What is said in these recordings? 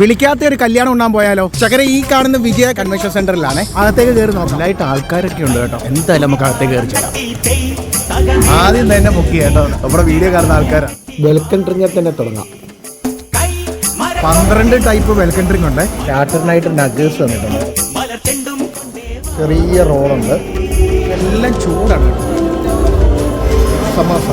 വിളിക്കാത്ത ഒരു കല്യാണം ഉണ്ടാൻ പോയാലോ? ചക്കര ഈ കാണുന്ന വിജയ കൺവെൻഷൻ സെന്ററിലാണ് അകത്തേക്ക് കയറി നോക്കാം ലൈറ്റ് ആൾക്കാരൊക്കെ ഉണ്ട് കേട്ടോ. എന്തായാലും നമുക്ക് അകത്തേക്ക് കയറി ചെല്ലാം. ആദ്യം തന്നെ മുക്കി കേട്ടോ. നമ്മുടെ വീഡിയോ കാണുന്ന ആൾക്കാരാണ് വെൽക്കം ഡ്രിങ്ക് തന്നെ തുടങ്ങാം. പന്ത്രണ്ട് ടൈപ്പ് വെൽക്കം ഡ്രിങ്ക് ഉണ്ട്. സ്റ്റാർട്ടറിനായിട്ട് നഗേഴ്സ് വന്നിട്ടുണ്ട്. ചെറിയ റോളുണ്ട് എല്ലാം ചൂടാണ്. സമോസ.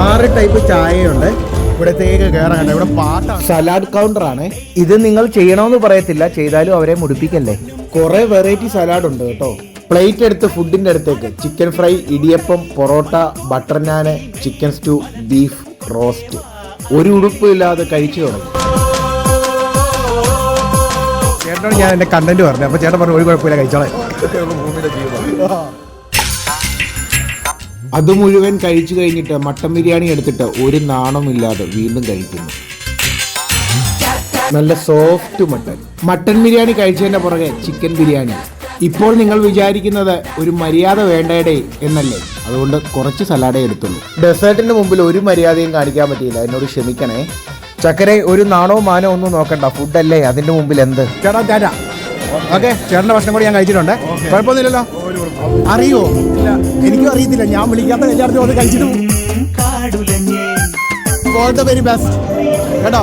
ആറ് ടൈപ്പ് ചായയുണ്ട്. ഇവിടത്തേക്ക് കയറാൻ ഇവിടെ പാട്ടാണ് സലാഡ് കൗണ്ടർ ആണ് ഇത് നിങ്ങൾ ചെയ്യണമെന്ന് പറയത്തില്ല. ചെയ്താലും അവരെ മുടിപ്പിക്കല്ലേ? കുറെ വെറൈറ്റി സലാഡ് ഉണ്ട് കേട്ടോ. പ്ലേറ്റ് എടുത്ത് ഫുഡിന്റെ അടുത്തേക്ക്. Chicken fry idiyappam parotta butter naan chicken stew beef roast ഒരു ഉടുപ്പില്ലാതെ കഴിച്ചു തുടങ്ങി. ചേട്ടനോട് ഞാൻ എന്റെ കണ്ടന്റ് പറഞ്ഞു. അപ്പൊ ചേട്ടൻ പറഞ്ഞു ഒരു കുഴപ്പമില്ല കഴിച്ചോളെ. അത് മുഴുവൻ കഴിച്ചു കഴിഞ്ഞിട്ട് മട്ടൻ ബിരിയാണി എടുത്തിട്ട് ഒരു നാണമില്ലാതെ വീണ്ടും കഴിക്കുന്നു. നല്ല സോഫ്റ്റ് മട്ടൻ. മട്ടൻ ബിരിയാണി കഴിച്ചതിന്റെ പുറകെ ചിക്കൻ ബിരിയാണി. ഇപ്പോൾ നിങ്ങൾ വിചാരിക്കുന്നത് ഒരു മര്യാദ വേണ്ടേടേ എന്നല്ലേ? അതുകൊണ്ട് കുറച്ച് സലാഡേ എടുത്തുള്ളൂ. ഡെസേർട്ടിന് മുമ്പിൽ ഒരു മര്യാദയും കാണിക്കാൻ പറ്റിയില്ല. എന്നോട് ക്ഷമിക്കണേ. ചക്കരെ ഒരു നാണോ മാനോ ഒന്നും നോക്കണ്ട. ഫുഡല്ലേ അതിന്റെ മുമ്പിൽ എന്ത്? ചേട്ടാ ചേട്ടാ. ഓക്കെ ചേട്ടന്റെ ഭക്ഷണം കൂടി ഞാൻ കഴിച്ചിട്ടുണ്ട്. കുഴപ്പമൊന്നുമില്ലല്ലോ? അറിയോ? ഇല്ല. എനിക്കും അറിയത്തില്ല. ഞാൻ വിളിക്കാത്ത എല്ലായിടത്തും അത് കഴിച്ചിട്ട് ഓൾ ദ വെരി ബെസ്റ്റ് കേട്ടോ?